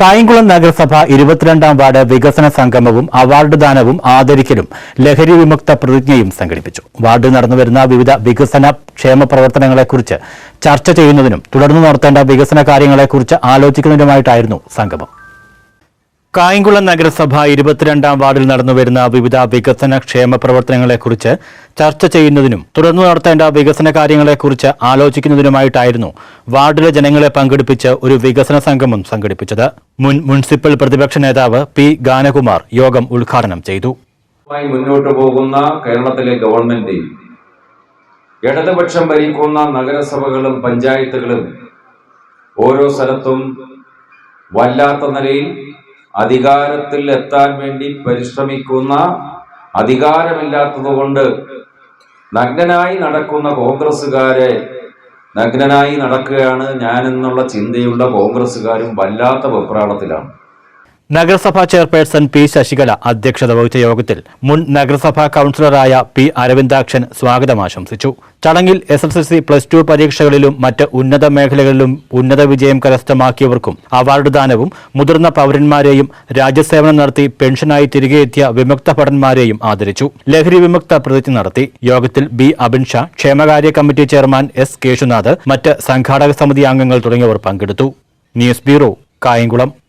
കായംകുളം നഗരസഭ ഇരുപത്തിരണ്ടാം വാർഡ് വികസന സംഗമവും അവാർഡ് ദാനവും ആദരിക്കലും ലഹരി വിമുക്ത പ്രതിജ്ഞയും സംഘടിപ്പിച്ചു. വാർഡിൽ നടന്നുവരുന്ന വിവിധ വികസന ക്ഷേമ പ്രവർത്തനങ്ങളെക്കുറിച്ച് ചർച്ച ചെയ്യുന്നതിനും തുടർന്ന് നടത്തേണ്ട വികസന കാര്യങ്ങളെക്കുറിച്ച് ആലോചിക്കുന്നതിനുമായിട്ടായിരുന്നു സംഗമം. കായംകുളം നഗരസഭ ഇരുപത്തിരണ്ടാം വാർഡിൽ നടന്നുവരുന്ന വിവിധ വികസന ക്ഷേമ പ്രവർത്തനങ്ങളെക്കുറിച്ച് ചർച്ച ചെയ്യുന്നതിനും തുടർന്ന് നടത്തേണ്ട വികസന കാര്യങ്ങളെക്കുറിച്ച് ആലോചിക്കുന്നതിനുമായിട്ടായിരുന്നു വാർഡിലെ ജനങ്ങളെ പങ്കെടുപ്പിച്ച് ഒരു വികസന സംഗമം സംഘടിപ്പിച്ചത്. മുൻ മുനിസിപ്പൽ പ്രതിപക്ഷ നേതാവ് പി ഗാനകുമാർ യോഗം ഉദ്ഘാടനം ചെയ്തു. മുന്നോട്ട് പോകുന്ന കേരളത്തിലെ ഗവൺമെന്റ് ഇടതുപക്ഷം ഭരിക്കുന്ന നഗരസഭകളും പഞ്ചായത്തുകളും ഓരോ സ്ഥലത്തും വല്ലാത്ത നിലയിൽ അധികാരത്തിൽ എത്താൻ വേണ്ടി പരിശ്രമിക്കുന്ന അധികാരമില്ലാത്തതുകൊണ്ട് നഗ്നനായി നടക്കുന്ന കോൺഗ്രസ്സുകാരെ നഗ്നനായി നടക്കുകയാണ് ഞാനെന്നുള്ള ചിന്തയുള്ള കോൺഗ്രസ്സുകാരും വല്ലാത്ത വെപ്രാളത്തിലാണ്. നഗരസഭാ ചെയർപേഴ്സൺ പി ശശികല അധ്യക്ഷത വഹിച്ച യോഗത്തിൽ മുൻ നഗരസഭാ കൌൺസിലറായ പി അരവിന്ദാക്ഷൻ സ്വാഗതം ആശംസിച്ചു. ചടങ്ങിൽ S S L C plus two പരീക്ഷകളിലും മറ്റ് ഉന്നത മേഖലകളിലും ഉന്നത വിജയം കരസ്ഥമാക്കിയവർക്കും അവാർഡ് ദാനവും മുതിർന്ന പൌരന്മാരെയും രാജ്യസേവനം നടത്തി പെൻഷനായി തിരികെ എത്തിയ വിമുക്ത ഭടന്മാരെയും ആദരിച്ചു. ലഹരി വിമുക്ത പ്രതിജ്ഞ നടത്തി. യോഗത്തിൽ ബി അബിൻ ഷാ ക്ഷേമകാര്യ കമ്മിറ്റി ചെയർമാൻ എസ് കേശുനാഥ് മറ്റ് സംഘാടക സമിതി അംഗങ്ങൾ തുടങ്ങിയവർ പങ്കെടുത്തു. News bureau Kayamkulam.